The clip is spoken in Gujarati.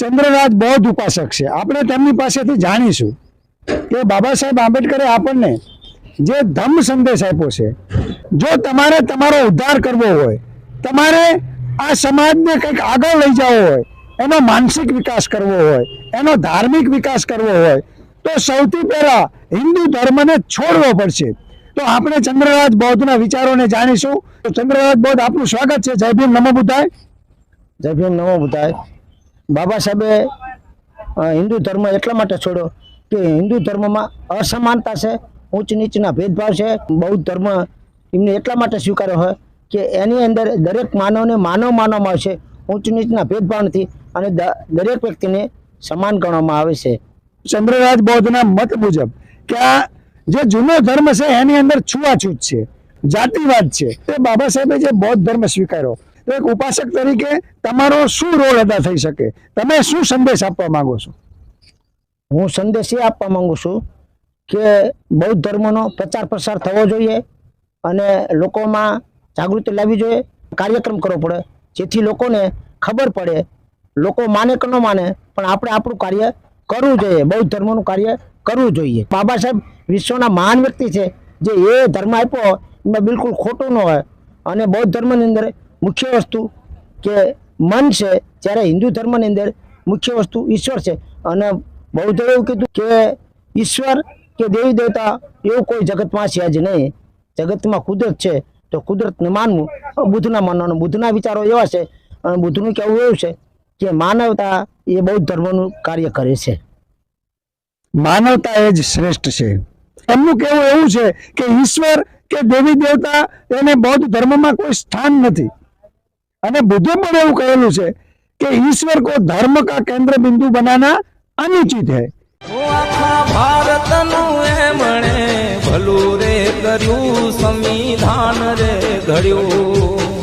ચંદ્રરાજ બૌદ્ધ ઉપાસક છે. આપણે તેમની પાસેથી જાણીશું કે બાબા સાહેબ આંબેડકરે આપણને જે ધમ સંદેશ આપ્યો છે, જો તમારે તમારો ઉદ્ધાર કરવો હોય, તમારે આ સમાજને કંઈક આગળ લઈ જવો હોય, એનો માનસિક વિકાસ કરવો હોય, એનો ધાર્મિક વિકાસ કરવો હોય, તો સૌથી પહેલા હિન્દુ ધર્મને છોડવો પડશે. તો આપણે ચંદ્રરાજ બૌદ્ધના વિચારોને જાણીશું. તો ચંદ્રરાજ બૌદ્ધ આપનું સ્વાગત છે. જય ભીમ નમો બુદ્ધાય. જય ભીમ નમો બુદ્ધાય. બાબા સાહેબે હિન્દુ ધર્મ એટલા માટે છોડ્યો કે હિન્દુ ધર્મમાં અસમાનતા છે ઊંચ નીચના ભેદભાવ છે. બૌદ્ધ ધર્મ એમને એટલા માટે સ્વીકાર્યો હોય કે એની અંદર દરેક માનવને માનવ માનવામાં આવશે ઊંચ નીચના ભેદભાવ નથી અને દરેક વ્યક્તિને સમાન ગણવામાં આવે છે. ચંદ્રરાજ બૌદ્ધના મત મુજબ કે આ જે જૂનો ધર્મ છે એની અંદર છૂઆછૂત છે, જાતિવાદ છે. તે બાબા સાહેબે જે બૌદ્ધ ધર્મ સ્વીકાર્યો તો એક ઉપાસક તરીકે તમારો શું રોલ અદા થઈ શકે? તમે શું સંદેશ આપવા માંગો છો? હું સંદેશ એ આપવા માંગુ છું કે બૌદ્ધ ધર્મનો પ્રચાર પ્રસાર થવો જોઈએ અને લોકોમાં જાગૃતિ લાવવી જોઈએ. કાર્યક્રમ કરવો પડે, જેથી લોકોને ખબર પડે, લોકો માને કે ન માને, પણ આપણે આપણું કાર્ય કરવું જોઈએ, બૌદ્ધ ધર્મનું કાર્ય કરવું જોઈએ. બાબા સાહેબ વિશ્વના મહાન વ્યક્તિ છે, જે એ ધર્મ આપ્યો એમાં બિલકુલ ખોટું ન હોય. અને બૌદ્ધ ધર્મની અંદર મુખ્ય વસ્તુ કે મન છે જ્યારે હિન્દુ ધર્મની અંદર મુખ્ય વસ્તુ ઈશ્વર છે. અને બૌદ્ધે એવું કીધું કે ઈશ્વર કે દેવી દેવતા એવું કોઈ જગતમાં છે જ નહીં. જગતમાં કુદરત છે તો કુદરતને માનવું બુદ્ધના માનવાનું. બુદ્ધના વિચારો એવા છે અને બુદ્ધનું કહેવું એવું છે કે માનવતા એ બૌદ્ધ ધર્મનું કાર્ય કરે છે. માનવતા એ જ શ્રેષ્ઠ છે. એમનું કહેવું એવું છે કે ઈશ્વર કે દેવી દેવતા એને બૌદ્ધ ધર્મમાં કોઈ સ્થાન નથી. અને બુદ્ધે પણ એવું કહેલું છે કે ઈશ્વર કો ધર્મ કા કેન્દ્ર બિંદુ બનાના અનુચિત है એમણે ભલું રે કર્યું, સંવિધાન રે ઘડ્યું.